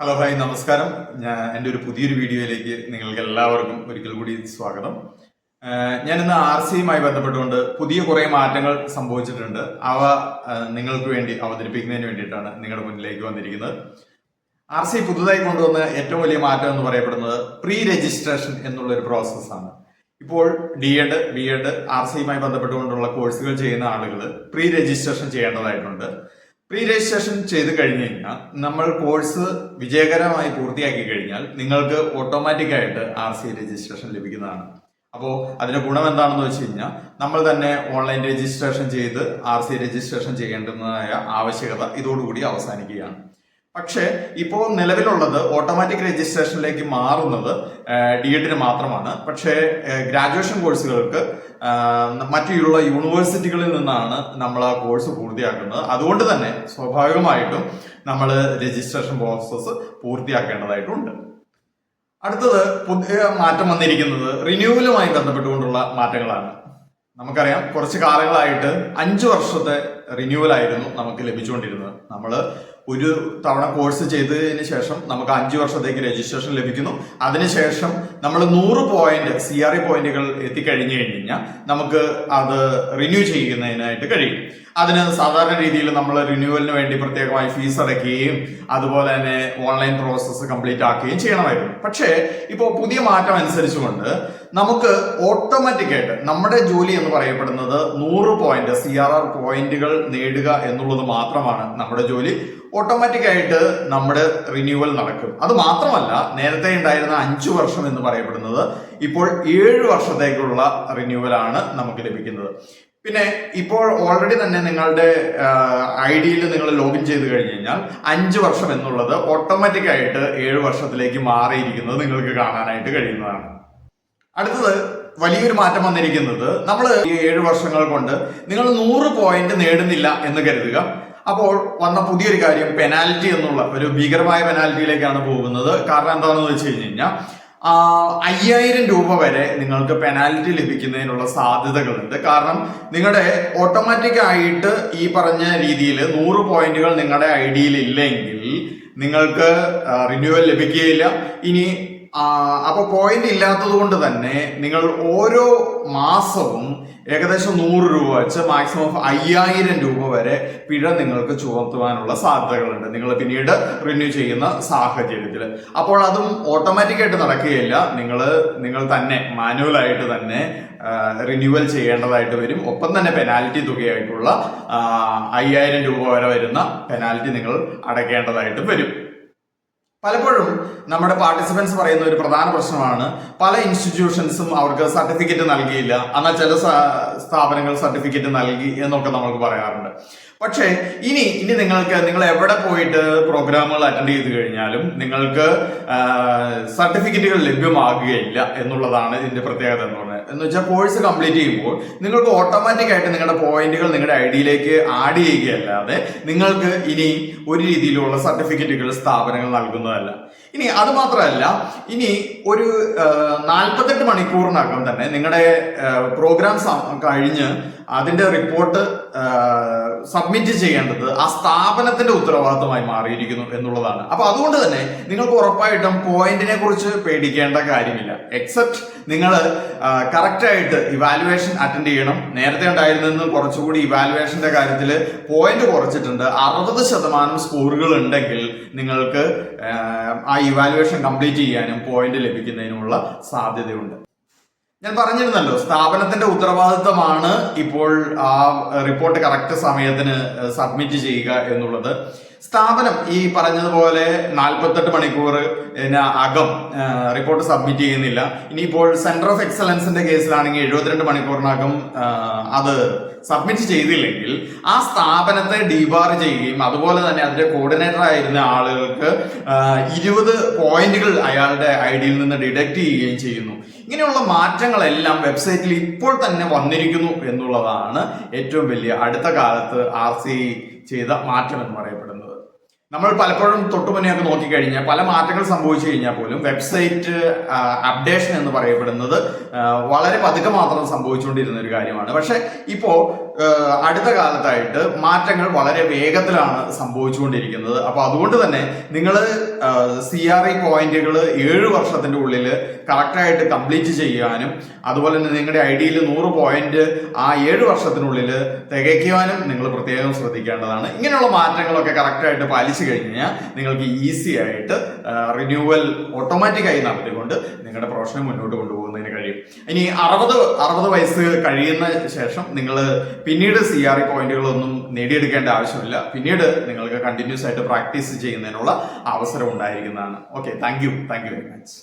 Hello hi നമസ്കാരം. ഞാൻ എന്റെ ഒരു പുതിയൊരു വീഡിയോയിലേക്ക് നിങ്ങൾക്ക് എല്ലാവർക്കും ഒരിക്കൽ കൂടി സ്വാഗതം. ഞാൻ ഇന്ന് ആർ സിയുമായി ബന്ധപ്പെട്ടുകൊണ്ട് പുതിയ കുറേ മാറ്റങ്ങൾ സംഭവിച്ചിട്ടുണ്ട്. അവ നിങ്ങൾക്ക് വേണ്ടി അവതരിപ്പിക്കുന്നതിന് വേണ്ടിയിട്ടാണ് നിങ്ങളുടെ മുന്നിലേക്ക് വന്നിരിക്കുന്നത്. ആർ സി പുതുതായി കൊണ്ടുവന്ന ഏറ്റവും വലിയ മാറ്റം എന്ന് പറയപ്പെടുന്നത് പ്രീ രജിസ്ട്രേഷൻ എന്നുള്ള ഒരു പ്രോസസ്സാണ്. ഇപ്പോൾ D Ed B Ed R സിയുമായി ബന്ധപ്പെട്ടുകൊണ്ടുള്ള കോഴ്സുകൾ ചെയ്യുന്ന ആളുകൾ പ്രീ രജിസ്ട്രേഷൻ ചെയ്യേണ്ടതായിട്ടുണ്ട്. പ്രീ രജിസ്ട്രേഷൻ ചെയ്ത് കഴിഞ്ഞ് കഴിഞ്ഞാൽ നമ്മൾ കോഴ്സ് വിജയകരമായി പൂർത്തിയാക്കി കഴിഞ്ഞാൽ നിങ്ങൾക്ക് ഓട്ടോമാറ്റിക്കായിട്ട് ആർ സി രജിസ്ട്രേഷൻ ലഭിക്കുന്നതാണ്. അപ്പോൾ അതിന്റെ ഗുണം എന്താണെന്ന് വെച്ച് കഴിഞ്ഞാൽ നമ്മൾ തന്നെ ഓൺലൈൻ രജിസ്ട്രേഷൻ ചെയ്ത് ആർ സി രജിസ്ട്രേഷൻ ചെയ്യേണ്ടുന്നതായ ആവശ്യകത ഇതോടുകൂടി അവസാനിക്കുകയാണ്. പക്ഷേ ഇപ്പോൾ നിലവിലുള്ളത് ഓട്ടോമാറ്റിക് രജിസ്ട്രേഷനിലേക്ക് മാറുന്നത് ഡി എഡിന് മാത്രമാണ്. പക്ഷേ ഗ്രാജുവേഷൻ കോഴ്സുകൾക്ക് മറ്റുള്ള യൂണിവേഴ്സിറ്റികളിൽ നിന്നാണ് നമ്മൾ ആ കോഴ്സ് പൂർത്തിയാക്കുന്നത്. അതുകൊണ്ട് തന്നെ സ്വാഭാവികമായിട്ടും നമ്മൾ രജിസ്ട്രേഷൻ പ്രോസസ്സ് പൂർത്തിയാക്കേണ്ടതായിട്ടുണ്ട്. അടുത്തത് പുതിയ മാറ്റം വന്നിരിക്കുന്നത് റിന്യൂവലുമായി ബന്ധപ്പെട്ടുകൊണ്ടുള്ള മാറ്റങ്ങളാണ്. നമുക്കറിയാം കുറച്ച് കാലങ്ങളായിട്ട് അഞ്ചു വർഷത്തെ റിന്യൂവൽ ആയിരുന്നു നമുക്ക് ലഭിച്ചുകൊണ്ടിരുന്നത്. നമ്മൾ ഒരു തവണ കോഴ്സ് ചെയ്തതിന് ശേഷം നമുക്ക് അഞ്ച് വർഷത്തേക്ക് രജിസ്ട്രേഷൻ ലഭിക്കുന്നു. അതിനുശേഷം നമ്മൾ നൂറ് പോയിന്റ് സി ആർ ഇ പോയിന്റുകൾ എത്തിക്കഴിഞ്ഞു കഴിഞ്ഞാൽ നമുക്ക് അത് റിന്യൂ ചെയ്യുന്നതിനായിട്ട് കഴിയും. അതിന് സാധാരണ രീതിയിൽ നമ്മൾ റിന്യൂവലിന് വേണ്ടി പ്രത്യേകമായി ഫീസ് അടയ്ക്കുകയും അതുപോലെ തന്നെ ഓൺലൈൻ പ്രോസസ്സ് കംപ്ലീറ്റ് ആക്കുകയും ചെയ്യണമായിരുന്നു. പക്ഷേ ഇപ്പോൾ പുതിയ മാറ്റം അനുസരിച്ചുകൊണ്ട് നമുക്ക് ഓട്ടോമാറ്റിക്കായിട്ട് നമ്മുടെ ജോലി എന്ന് പറയപ്പെടുന്നത് നൂറ് പോയിന്റ് സി ആർ ആർ പോയിന്റുകൾ നേടുക എന്നുള്ളത് മാത്രമാണ് നമ്മുടെ ജോലി. ഓട്ടോമാറ്റിക് ആയിട്ട് നമ്മുടെ റിന്യൂവൽ നടക്കും. അത് മാത്രമല്ല നേരത്തെ ഉണ്ടായിരുന്ന അഞ്ചു വർഷം എന്ന് പറയപ്പെടുന്നത് ഇപ്പോൾ ഏഴ് വർഷത്തേക്കുള്ള റിന്യൂവൽ ആണ് നമുക്ക് ലഭിക്കുന്നത്. പിന്നെ ഇപ്പോൾ ഓൾറെഡി തന്നെ നിങ്ങളുടെ ഐ ഡിയിൽ നിങ്ങൾ ലോഗിൻ ചെയ്ത് കഴിഞ്ഞ് കഴിഞ്ഞാൽ അഞ്ച് വർഷം എന്നുള്ളത് ഓട്ടോമാറ്റിക് ആയിട്ട് ഏഴ് വർഷത്തിലേക്ക് മാറിയിരിക്കുന്നത് നിങ്ങൾക്ക് കാണാനായിട്ട് കഴിയുന്നതാണ്. അടുത്തത് വലിയൊരു മാറ്റം വന്നിരിക്കുന്നത് നമ്മൾ ഈ ഏഴ് വർഷങ്ങൾ കൊണ്ട് നിങ്ങൾ നൂറ് പോയിന്റ് നേടുന്നില്ല എന്ന് കരുതുക. അപ്പോൾ വന്ന പുതിയൊരു കാര്യം പെനാൽറ്റി എന്നുള്ള ഒരു ഭീകരമായ പെനാൽറ്റിയിലേക്കാണ് പോകുന്നത്. കാരണം എന്താണെന്ന് വെച്ച് കഴിഞ്ഞ് കഴിഞ്ഞാൽ അയ്യായിരം രൂപ വരെ നിങ്ങൾക്ക് പെനാൽറ്റി ലഭിക്കുന്നതിനുള്ള സാധ്യതകളുണ്ട്. കാരണം നിങ്ങളുടെ ഓട്ടോമാറ്റിക് ആയിട്ട് ഈ പറഞ്ഞ രീതിയിൽ നൂറ് പോയിന്റുകൾ നിങ്ങളുടെ ഐ ഡിയിൽ ഇല്ലെങ്കിൽ നിങ്ങൾക്ക് റിന്യൂവൽ ലഭിക്കുകയില്ല. ഇനി അപ്പൊ പോയിന്റ് ഇല്ലാത്തത് കൊണ്ട് തന്നെ നിങ്ങൾ ഓരോ മാസവും ഏകദേശം നൂറ് രൂപ വെച്ച് മാക്സിമം അയ്യായിരം രൂപ വരെ പിഴ നിങ്ങൾക്ക് ചുമത്തുവാനുള്ള സാധ്യതകളുണ്ട്. നിങ്ങൾ പിന്നീട് റിന്യൂ ചെയ്യുന്ന സാഹചര്യത്തിൽ അപ്പോൾ അതും ഓട്ടോമാറ്റിക്കായിട്ട് നടക്കുകയില്ല. നിങ്ങൾ നിങ്ങൾ തന്നെ മാനുവലായിട്ട് തന്നെ റിന്യൂവൽ ചെയ്യേണ്ടതായിട്ട് വരും. ഒപ്പം തന്നെ പെനാൽറ്റി തുകയായിട്ടുള്ള അയ്യായിരം രൂപ വരെ വരുന്ന പെനാൽറ്റി നിങ്ങൾ അടയ്ക്കേണ്ടതായിട്ട് വരും. പലപ്പോഴും നമ്മുടെ പാർട്ടിസിപ്പൻസ് പറയുന്ന ഒരു പ്രധാന പ്രശ്നമാണ് പല ഇൻസ്റ്റിറ്റ്യൂഷൻസും അവർക്ക് സർട്ടിഫിക്കറ്റ് നൽകിയില്ല. എന്നാൽ ചില സ്ഥാപനങ്ങൾ സർട്ടിഫിക്കറ്റ് നൽകി എന്നൊക്കെ നമ്മൾക്ക് പറയാറുണ്ട്. പക്ഷേ ഇനി ഇനി നിങ്ങൾക്ക് നിങ്ങൾ എവിടെ പോയിട്ട് പ്രോഗ്രാമുകൾ അറ്റൻഡ് ചെയ്ത് കഴിഞ്ഞാലും നിങ്ങൾക്ക് സർട്ടിഫിക്കറ്റുകൾ ലഭ്യമാകുകയില്ല എന്നുള്ളതാണ് ഇതിന്റെ പ്രത്യേകത എന്ന് പറയുന്നത് എന്ന് വെച്ചാൽ കോഴ്സ് കംപ്ലീറ്റ് ചെയ്യുമ്പോൾ നിങ്ങൾക്ക് ഓട്ടോമാറ്റിക് ആയിട്ട് നിങ്ങളുടെ പോയിന്റുകൾ നിങ്ങളുടെ ഐ ഡിയിലേക്ക് ആഡ് ചെയ്യുകയല്ലാതെ നിങ്ങൾക്ക് ഇനി ഒരു രീതിയിലുള്ള സർട്ടിഫിക്കറ്റുകൾ സ്ഥാപനങ്ങൾ നൽകുന്നതല്ല ഇനി അത് മാത്രമല്ല ഇനി ഒരു നാൽപ്പത്തെട്ട് മണിക്കൂറിനകം തന്നെ നിങ്ങളുടെ പ്രോഗ്രാം കഴിഞ്ഞ് അതിന്റെ റിപ്പോർട്ട് സബ്മിറ്റ് ചെയ്യേണ്ടത് ആ സ്ഥാപനത്തിന്റെ ഉത്തരവാദിത്തമായി മാറിയിരിക്കുന്നു എന്നുള്ളതാണ്. അപ്പൊ അതുകൊണ്ട് തന്നെ നിങ്ങൾക്ക് ഉറപ്പായിട്ടും പോയിന്റിനെ കുറിച്ച് പേടിക്കേണ്ട കാര്യമില്ല. എക്സെപ്റ്റ് നിങ്ങൾ കറക്റ്റ് ആയിട്ട് ഇവാലുവേഷൻ അറ്റൻഡ് ചെയ്യണം. നേരത്തെ ഉണ്ടായിരുന്നെന്ന് കുറച്ചുകൂടി ഇവാലുവേഷന്റെ കാര്യത്തിൽ പോയിന്റ് കുറച്ചിട്ടുണ്ട്. അറുപത് ശതമാനം സ്കോറുകൾ ഉണ്ടെങ്കിൽ നിങ്ങൾക്ക് ആ, ഇവാലുവേഷൻ കംപ്ലീറ്റ് ചെയ്യാനും പോയിന്റ് ലഭിക്കുന്നതിനുമുള്ള സാധ്യതയുണ്ട്. ഞാൻ പറഞ്ഞിരുന്നല്ലോ സ്ഥാപനത്തിന്റെ ഉത്തരവാദിത്തമാണ് ഇപ്പോൾ ആ റിപ്പോർട്ട് കറക്റ്റ് സമയത്തിന് സബ്മിറ്റ് ചെയ്യുക എന്നുള്ളത്. സ്ഥാപനം ഈ പറഞ്ഞതുപോലെ നാൽപ്പത്തെട്ട് മണിക്കൂർ അകം റിപ്പോർട്ട് സബ്മിറ്റ് ചെയ്യുന്നില്ല. ഇനിയിപ്പോൾ സെന്റർ ഓഫ് എക്സലൻസിന്റെ കേസിലാണെങ്കിൽ എഴുപത്തിരണ്ട് മണിക്കൂറിനകം അത് സബ്മിറ്റ് ചെയ്തില്ലെങ്കിൽ ആ സ്ഥാപനത്തെ ഡിബാർ ചെയ്യുകയും അതുപോലെ തന്നെ അതിന്റെ കോർഡിനേറ്റർ ആയിരുന്ന ആളുകൾക്ക് ഇരുപത് പോയിന്റുകൾ അയാളുടെ ഐ ഡിയിൽ നിന്ന് ഡിഡക്ട് ചെയ്യുകയും ചെയ്യുന്നു. ഇങ്ങനെയുള്ള മാറ്റങ്ങളെല്ലാം വെബ്സൈറ്റിൽ ഇപ്പോൾ തന്നെ വന്നിരിക്കുന്നു എന്നുള്ളതാണ് ഏറ്റവും വലിയ അടുത്ത കാലത്ത് ആർ സി ചെയ്ത മാറ്റം എന്ന് പറയപ്പെടുന്നത്. നമ്മൾ പലപ്പോഴും തൊട്ടുമുന്നെയൊക്കെ നോക്കിക്കഴിഞ്ഞാൽ പല മാറ്റങ്ങൾ സംഭവിച്ചു കഴിഞ്ഞാൽ പോലും വെബ്സൈറ്റ് അപ്ഡേഷൻ എന്ന് പറയപ്പെടുന്നത് വളരെ പതുക്കെ മാത്രം സംഭവിച്ചുകൊണ്ടിരുന്ന ഒരു കാര്യമാണ്. പക്ഷേ ഇപ്പോ അടുത്ത കാലത്തായിട്ട് മാറ്റങ്ങൾ വളരെ വേഗത്തിലാണ് സംഭവിച്ചുകൊണ്ടിരിക്കുന്നത്. അപ്പൊ അതുകൊണ്ട് തന്നെ നിങ്ങൾ സി ആർ ഐ പോയിന്റുകൾ ഏഴ് വർഷത്തിന്റെ ഉള്ളിൽ കറക്റ്റായിട്ട് കംപ്ലീറ്റ് ചെയ്യാനും അതുപോലെ തന്നെ നിങ്ങളുടെ ഐ ഡിയിൽ നൂറ് പോയിന്റ് ആ ഏഴ് വർഷത്തിനുള്ളിൽ തികയ്ക്കുവാനും നിങ്ങൾ പ്രത്യേകം ശ്രദ്ധിക്കേണ്ടതാണ്. ഇങ്ങനെയുള്ള മാറ്റങ്ങളൊക്കെ കറക്റ്റായിട്ട് പാലിച്ചു കഴിഞ്ഞാൽ നിങ്ങൾക്ക് ഈസി ആയിട്ട് റിന്യൂവൽ ഓട്ടോമാറ്റിക്കായി നടത്തിക്കൊണ്ട് നിങ്ങളുടെ പ്രൊഫഷനെ മുന്നോട്ട് കൊണ്ടുപോകുന്നതിന് കഴിയും. ഇനി അറുപത് അറുപത് വയസ്സ് കഴിയുന്ന ശേഷം നിങ്ങൾ പിന്നീട് സി ആർ ഇ പോയിന്റുകളൊന്നും നേടിയെടുക്കേണ്ട ആവശ്യമില്ല. പിന്നീട് നിങ്ങൾക്ക് കണ്ടിന്യൂസ് ആയിട്ട് പ്രാക്ടീസ് ചെയ്യുന്നതിനുള്ള അവസരം ഉണ്ടായിരിക്കുന്നതാണ്. Okay thank you thank you very much